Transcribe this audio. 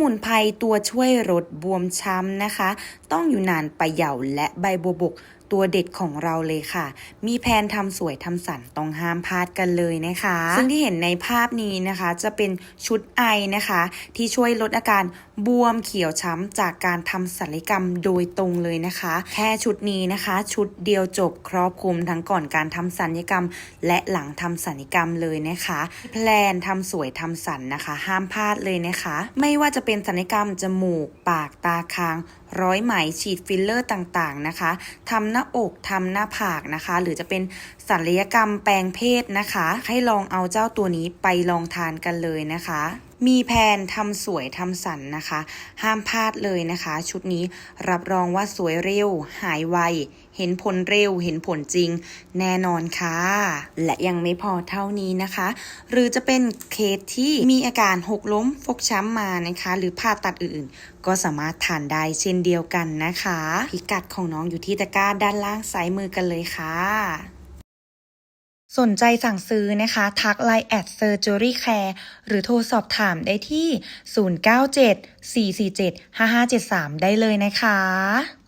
มุนไพรตัวช่วยลดบวมช้ำนะคะ ต้องอยู่นานไปเหยาและใบบัวบก ตัวเด็ดของเราเลยค่ะ มีแผนทำสวยทำสันต้องห้ามพลาดกันเลยนะคะ ซึ่งที่เห็นในภาพนี้นะคะ จะเป็นชุดไอนะคะ ที่ช่วยลดอาการบวมเขียวช้ำจากการทำศัลยกรรมโดยตรงเลยนะคะ แค่ชุดนี้นะคะ ชุดเดียวจบครอบคลุมทั้งก่อนการทำศัลยกรรม และหลังทำศัลยกรรมเลยนะคะ แพลนทำสวยทำสันนะคะ ห้ามพลาดเลยนะคะ ไม่ว่าจะเป็นศัลยกรรมจมูก ปากตาคาง ร้อยไหมฉีดฟิลเลอร์ต่างๆนะคะทำหน้าอกทำหน้าผากนะคะ หรือจะเป็นศัลยกรรมแปลงเพศนะคะ ให้ลองเอาเจ้าตัวนี้ไปลองทานกันเลยนะคะ มีแผนทำสวยทำสันนะคะ ห้ามพลาดเลยนะคะ ชุดนี้รับรองว่าสวยเร็ว หายไว เห็นผลเร็ว เห็นผลจริง แน่นอนค่ะ และยังไม่พอเท่านี้นะคะ หรือจะเป็นเคสที่มีอาการหกล้มฟกช้ำมานะคะ หรือผ่าตัดอื่นๆ ก็สามารถทานได้เช่นเดียวกันนะคะ พิกัดของน้องอยู่ที่ตะกร้าด้านล่างซ้ายมือกันเลยค่ะ สนใจสั่งซื้อนะคะ ทักไลน์แอดเซอร์จูรี่แคร์หรือโทรสอบถามได้ที่ 097 447 5573 ได้เลยนะคะ